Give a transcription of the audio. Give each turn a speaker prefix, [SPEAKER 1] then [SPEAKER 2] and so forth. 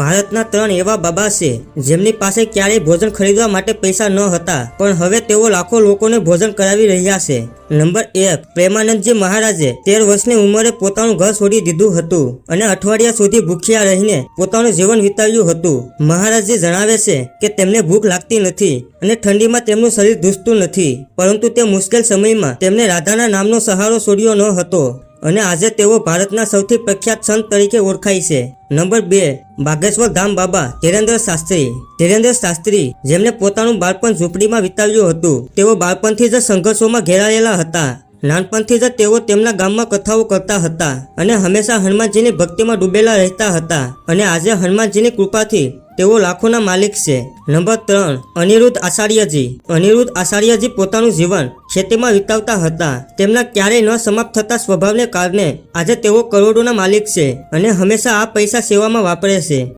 [SPEAKER 1] ભારતના ત્રણ એવા બાબા છે, જેમની પાસે ક્યારેય ભોજન ખરીદવા માટે પૈસા ન હતા, પણ હવે તેઓ લાખો લોકોને ભોજન કરાવી રહ્યા છે. નંબર એક, પ્રેમાનંદજી મહારાજે તેર વર્ષની ઉંમરે પોતાનું ઘર છોડી દીધું હતું અને અઠવાડિયા સુધી ભૂખ્યા રહીને પોતાનું જીવન વિતાવ્યું હતું. મહારાજજી જણાવે છે કે તેમને ભૂખ લાગતી નથી અને ઠંડીમાં તેમનું શરીર ધૂસતું નથી, પરંતુ તે મુશ્કેલ સમયમાં તેમને રાધાના નામનો સહારો છોડ્યો ન હતો અને આજે તેઓ ભારતના સૌથી પ્રખ્યાત સંત તરીકે ઓળખાય છે. નંબર બે, બાગેશ્વર ધામ બાબા ધીરેન્દ્ર શાસ્ત્રી. ધીરેન્દ્ર શાસ્ત્રી જેમણે પોતાનું બાળપણ ઝૂંપડીમાં વિતાવ્યું હતું. તેઓ બાળપણથી જ સંઘર્ષોમાં ઘેરાયેલા હતા. નાનપણથી જ તેઓ તેમના ગામમાં કથાઓ કરતા હતા અને હંમેશા હનુમાનજીની ભક્તિમાં ડૂબેલા રહેતા હતા અને આજે હનુમાનજીની કૃપાથી તેઓ લાખોના માલિક છે. નંબર ત્રણ, અનિરુદ્ધ આચાર્યજી. અનિરુદ્ધ આચાર્યજી પોતાનું જીવન ખેતીમાં વિતાવતા હતા. તેમના ક્યારેય ન સમાપ્ત થતા સ્વભાવને કારણે આજે તેઓ કરોડોના માલિક છે અને હંમેશા આ પૈસા સેવામાં વાપરે છે.